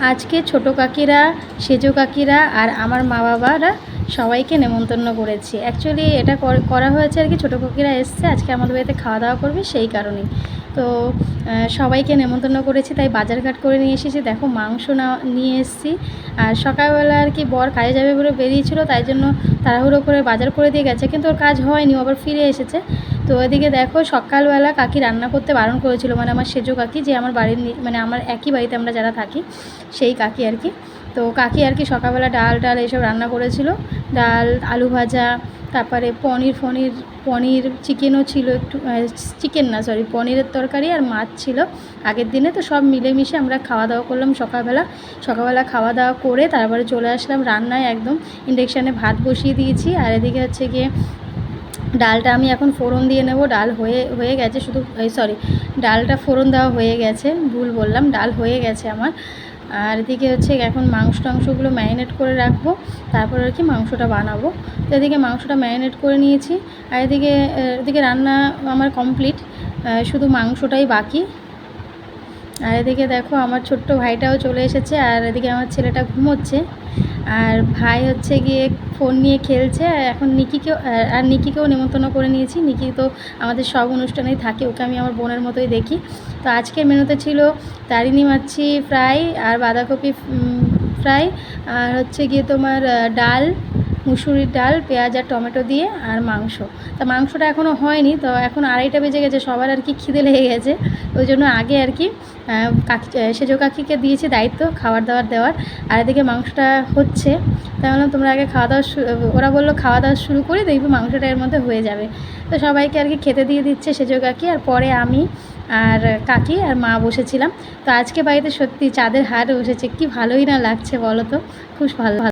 আজকে ছোটো কাকিরা, সেজো কাকিরা আর আমার মা বাবারা সবাইকে নেমন্তন্ন করেছি। অ্যাকচুয়ালি এটা কর- হয়েছে আর কি, ছোটো কাকিরা এসছে, আজকে আমাদের বাড়িতে খাওয়া দাওয়া করবে সেই কারণেই। তো সবাইকে নেমন্তন্ন করেছি, তাই বাজারঘাট করে নিয়ে এসেছি। দেখো মাংস না, নিয়ে এসেছি। আর সকালবেলা আর কি বর কাজে যাবে বলে বেরিয়েছিল, তাই জন্য তাড়াহুড়ো করে বাজার করে দিয়ে গেছে। কিন্তু ওর কাজ হয়নি আবার ফিরে এসেছে। তো এদিকে দেখো সকালবেলা কাকি রান্না করতে বারণ করেছিল মানে আমার সেজো কাকি যে আমার বাড়ির মানে আমার একই বাড়িতে আমরা যারা থাকি, সেই কাকি আর কি। তো কাকি আর কি সকালবেলা ডাল ডাল এইসব রান্না করেছিল। ডাল, আলু ভাজা, তারপরে পনির, ফনির, পনির চিকেনও ছিল একটু চিকেন না সরি পনিরের তরকারি আর মাছ ছিল আগের দিনে। তো সব মিলেমিশে আমরা খাওয়া দাওয়া করলাম সকালবেলা। সকালবেলা খাওয়া দাওয়া করে তারপরে চলে আসলাম রান্নায় একদম। ইন্ডাকশানে ভাত বসিয়ে দিয়েছি। আর এদিকে হচ্ছে গিয়ে ডালটা আমি এখন ফোড়ন দিয়ে নেব। ডাল হয়ে হয়ে গেছে শুধু সরি ডালটা ফোড়ন দেওয়া হয়ে গেছে, ভুল বললাম, ডাল হয়ে গেছে আমার। আর এদিকে হচ্ছে এখন মাংস টাংসগুলো ম্যারিনেট করে রাখব, তারপর আর কি মাংসটা বানাবো। তো এদিকে মাংসটা ম্যারিনেট করে নিয়েছি, আর এদিকে এদিকে রান্না আমার কমপ্লিট শুধু মাংসটাই বাকি। আর এদিকে দেখো আমার ছোট্ট ভাইটাও চলে এসেছে, আর এদিকে আমার ছেলেটা ঘুমোচ্ছে। আর ভাই হচ্ছে গিয়ে ফোন নিয়ে খেলছে, আর এখন নিকিকেও, আর- নিকিকেও নেমন্তন্ন করে নিয়েছি। নিকি তো আমাদের সব অনুষ্ঠানেই থাকে, ওকে আমি আমার বোনের মতোই দেখি। তো আজকের মেনুতে ছিল তারিনি মাছি ফ্রাই আর বাঁধাকপি ফ্রাই, আর হচ্ছে গিয়ে তোমার ডাল মুসুরির ডাল, পেঁয়াজ আর টমেটো দিয়ে আর মাংস। তা মাংসটা এখনও হয়নি, তো এখন আড়াইটা বেজে গেছে, সবার আর কি খিদে লেগে গেছে। ওই জন্য আগে আর কি কাকি সেজো কাকিকে দিয়েছি দায়িত্ব খাবার দাবার দেওয়ার। আর এদিকে মাংসটা হচ্ছে। তাই বললাম, তোমরা আগে খাওয়া দাওয়া ওরা বলল খাওয়া দাওয়া শুরু করি দেখবি মাংসটা এর মধ্যে হয়ে যাবে। তো সবাইকে আর কি খেতে দিয়ে দিচ্ছে সেজো কাকি, আর পরে আমি আর কাকি আর মা বসেছিলাম। তো আজকে বাড়িতে সত্যি চাঁদের হাট বসেছে, কি ভালোই না লাগছে বলো তো? খুব ভালো